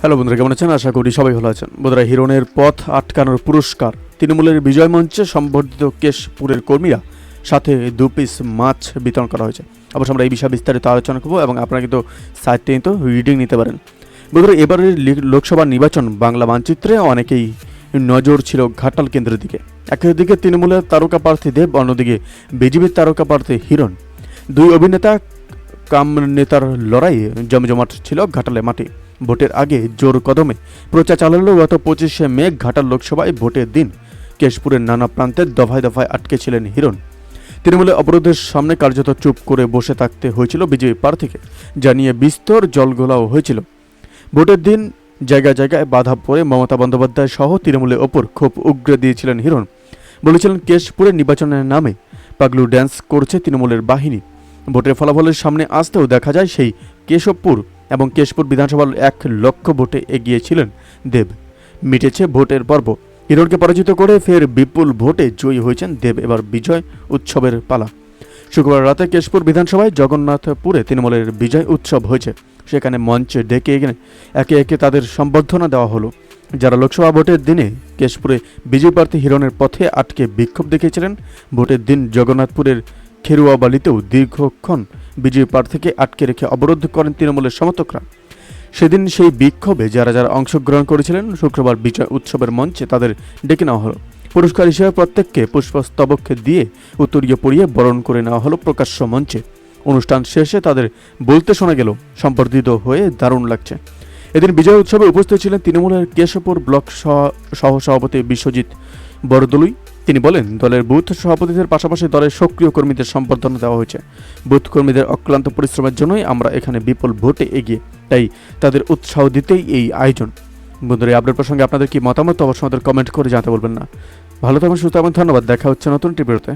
Hello বন্ধুরা, কেমন আছেন? আশা করি সবাই ভালো আছেন। বন্ধুরা হিরণের পথ আটকানোর পুরস্কার তৃণমূলের বিজয় মঞ্চে সম্বর্ধিত কেশপুরের কর্মীরা সাথে দু পিস মাছ বিতরণ করা হয়েছে। অবশ্য আমরা এই বিষয়ে বিস্তারিত আলোচনা করব এবং আপনারা কিন্তু সাইটে কিন্তু রিডিং নিতে পারেন। বন্ধুরা, এবারের লোকসভা নির্বাচন বাংলা মানচিত্রে অনেকেই নজর ছিল ঘাটাল কেন্দ্রের দিকে। একদিকে তৃণমূলের তারকা প্রার্থী দেব, অন্যদিকে বিজেপির তারকা প্রার্থী হিরণ। দুই অভিনেতা কাম নেতার লড়াইয়ে জমজমাট ছিল ঘাটালে মাটি ভোটের আগে জোর কদমে প্রচার চালালো গত পঁচিশে মে ঘাটাল লোকসভায় ভোটের দিন। কেশপুরের নানা প্রান্তে দফায় দফায় আটকে ছিলেন হিরণ। তৃণমূলের অবরোধের সামনে কার্যত চুপ করে বসে থাকতে হয়েছিল বিজেপি প্রার্থীকে, জানিয়ে বিস্তর জলগোলাও হয়েছিল। ভোটের দিন জায়গায় জায়গায় বাধা পড়ে মমতা বন্দ্যোপাধ্যায় সহ তৃণমূলের ওপর খুব উগ্র দিয়েছিলেন হিরণ। বলেছিলেন কেশপুরের নির্বাচনের নামে পাগলু ড্যান্স করছে তৃণমূলের বাহিনী। ভোটের ফলাফলের সামনে আসতেও দেখা যায় সেই কেশবপুর এবং কেশপুর বিধানসভার এক লক্ষ ভোটে এগিয়েছিলেন দেব। মিটেছে ভোটের পর্ব। হিরণকে পরাজিত করে ফের বিপুল ভোটে জয়ী হয়েছেন দেব। এবার বিজয় উৎসবের পালা। শুক্রবার রাতে কেশপুর বিধানসভায় জগন্নাথপুরে তৃণমূলের বিজয় উৎসব হয়েছে। সেখানে মঞ্চে ডেকে একে একে তাদের সম্বর্ধনা দেওয়া হলো। যারা লোকসভা ভোটের দিনে কেশপুরে বিজয় প্রার্থী হিরণের পথে আটকে বিক্ষোভ দেখিয়েছিলেন, ভোটের দিন জগন্নাথপুরের খেরুয়াবালিতেও দীর্ঘক্ষণ বিজয়ী প্রার্থীকে আটকে রেখে অবরোধ করেন তৃণমূলের সমর্থকরা। সেদিন সেই বিক্ষোভে যারা যারা অংশগ্রহণ করেছিলেন, শুক্রবার বিজয় উৎসবের মঞ্চে তাদের ডেকে নেওয়া হলো। পুরস্কার হিসেবে প্রত্যেককে পুষ্পস্তবক দিয়ে উত্তরীয় পরিয়ে বরণ করে নেওয়া হলো প্রকাশ্য মঞ্চে। অনুষ্ঠান শেষে তাদের বলতে শোনা গেল, সম্বর্ধিত হয়ে দারুণ লাগছে। এদিন বিজয় উৎসবে উপস্থিত ছিলেন তৃণমূলের কেশবপুর ব্লক সহ- সহ সভাপতি বিশ্বজিৎ বরদলুই তিনি বলেন, দলের বুথ সভাপতিদের পাশাপাশি দলের সক্রিয় কর্মীদের সম্বর্ধনা দেওয়া হয়েছে। বুথ কর্মীদের অক্লান্ত পরিশ্রমের জন্যই আমরা এখানে বিপুল ভোটে এগিয়ে, তাই তাদের উৎসাহ দিতেই এই আয়োজন। বন্ধুরা আপডেট প্রসঙ্গে আপনাদের কি মতামত? অবশ্য আমাদের কমেন্ট করে জানাতে বলবেন না। ভালো থাকবেন সুস্থ এবং ধন্যবাদ। দেখা হচ্ছে নতুন টিভিতে